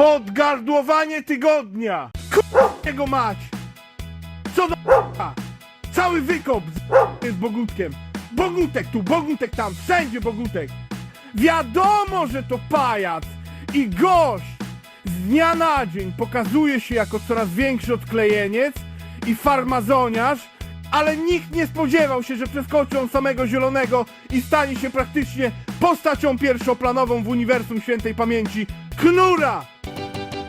Podgardłowanie tygodnia! Jego mać! Co do k***a? Cały wykop z jest Bogutkiem! Bogutek tu, Bogutek tam, wszędzie Bogutek! Wiadomo, że to pajac i gość! Z dnia na dzień pokazuje się jako coraz większy odklejeniec i farmazoniarz, ale nikt nie spodziewał się, że przeskoczy on samego zielonego i stanie się praktycznie postacią pierwszoplanową w uniwersum świętej pamięci Knura!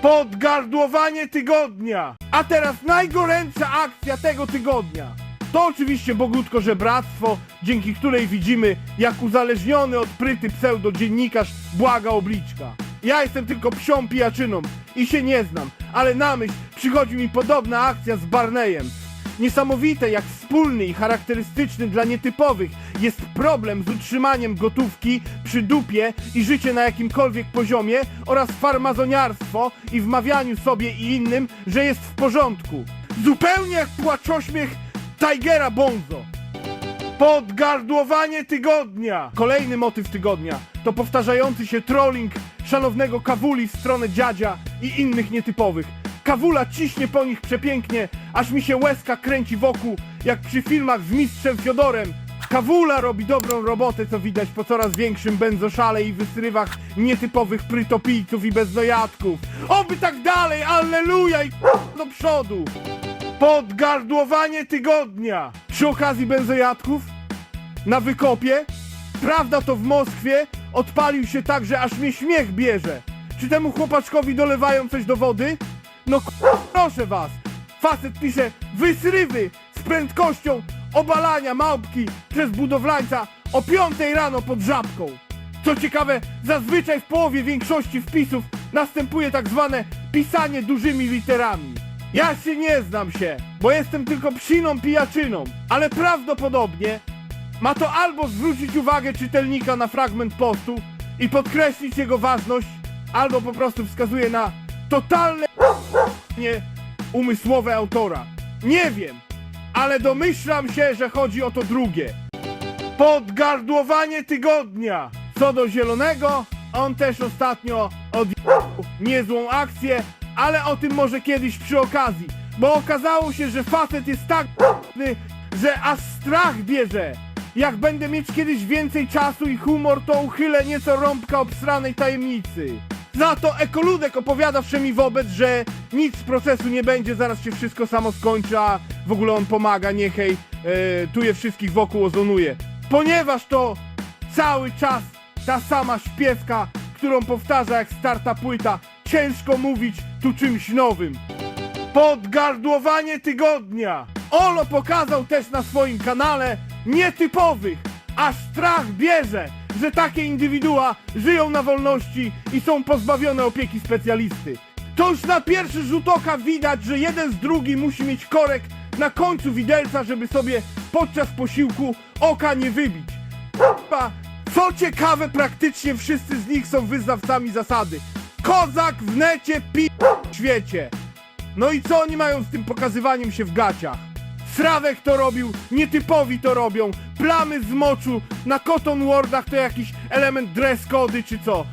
Podgardłowanie tygodnia! A teraz najgorętsza akcja tego tygodnia! To oczywiście Bogutko Żebractwo, dzięki której widzimy, jak uzależniony od pryty pseudodziennikarz błaga obliczka. Ja jestem tylko psią pijaczyną i się nie znam, ale na myśl przychodzi mi podobna akcja z Barneyem. Niesamowite, jak wspólny i charakterystyczny dla nietypowych jest problem z utrzymaniem gotówki przy dupie i życie na jakimkolwiek poziomie oraz farmazoniarstwo i wmawianiu sobie i innym, że jest w porządku. Zupełnie jak płaczośmiech Tigera Bonzo. Podgardłowanie tygodnia! Kolejny motyw tygodnia to powtarzający się trolling szanownego Kawuli w stronę dziadzia i innych nietypowych. Kawula ciśnie po nich przepięknie, aż mi się łezka kręci wokół, jak przy filmach z mistrzem Fiodorem. Kawula robi dobrą robotę, co widać po coraz większym benzoszale i wysrywach nietypowych prytopijców i beznojadków. Oby tak dalej, alleluja i do przodu! Podgardłowanie tygodnia! Przy okazji benzojadków na wykopie, prawda to w Moskwie, odpalił się tak, że aż mnie śmiech bierze. Czy temu chłopaczkowi dolewają coś do wody? No k- proszę was! Facet pisze wysrywy z prędkością obalania małpki przez budowlańca o 5 rano pod żabką. Co ciekawe, zazwyczaj w połowie większości wpisów następuje tak zwane pisanie dużymi literami. Ja się nie znam się, bo jestem tylko psiną pijaczyną, ale prawdopodobnie ma to albo zwrócić uwagę czytelnika na fragment postu i podkreślić jego ważność, albo po prostu wskazuje na totalne nie umysłowe autora. Nie wiem, ale domyślam się, że chodzi o to drugie. Podgardłowanie tygodnia. Co do zielonego, on też ostatnio odjechał niezłą akcję, ale o tym może kiedyś przy okazji, bo okazało się, że facet jest tak że aż strach bierze. Jak będę mieć kiedyś więcej czasu i humor, to uchylę nieco rąbka obsranej tajemnicy. Za to Ekoludek opowiada wszemi wobec, że nic z procesu nie będzie, zaraz się wszystko samo skończy, a w ogóle on pomaga, niechej e, tu je wszystkich wokół ozonuje. Ponieważ to cały czas ta sama śpiewka, którą powtarza jak starta płyta, ciężko mówić tu czymś nowym. Podgardłowanie tygodnia. Olo pokazał też na swoim kanale nietypowych, aż strach bierze, że takie indywidua żyją na wolności i są pozbawione opieki specjalisty. To już na pierwszy rzut oka widać, że jeden z drugim musi mieć korek na końcu widelca, żeby sobie podczas posiłku oka nie wybić. Co ciekawe, praktycznie wszyscy z nich są wyznawcami zasady. Kozak w necie, pi w świecie. No i co oni mają z tym pokazywaniem się w gaciach? Srawek to robił, nietypowi to robią, plamy z moczu na Cotton Wardach to jakiś element dress cody czy co?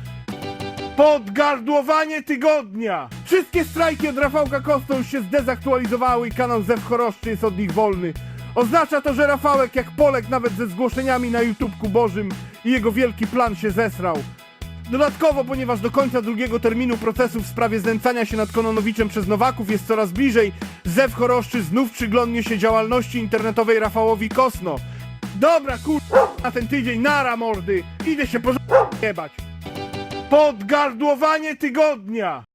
Podgardłowanie tygodnia! Wszystkie strajki od Rafałka Kosto już się zdezaktualizowały i kanał Zew Choroszczy jest od nich wolny. Oznacza to, że Rafałek jak Polek nawet ze zgłoszeniami na YouTubku Bożym i jego wielki plan się zesrał. Dodatkowo, ponieważ do końca drugiego terminu procesu w sprawie znęcania się nad Kononowiczem przez Nowaków jest coraz bliżej, Zew Choroszczy znów przyglądnie się działalności internetowej Rafałowi Kosno. Dobra, kur... na ten tydzień, nara mordy, idę się porządnie jebać. Podgardłowanie tygodnia!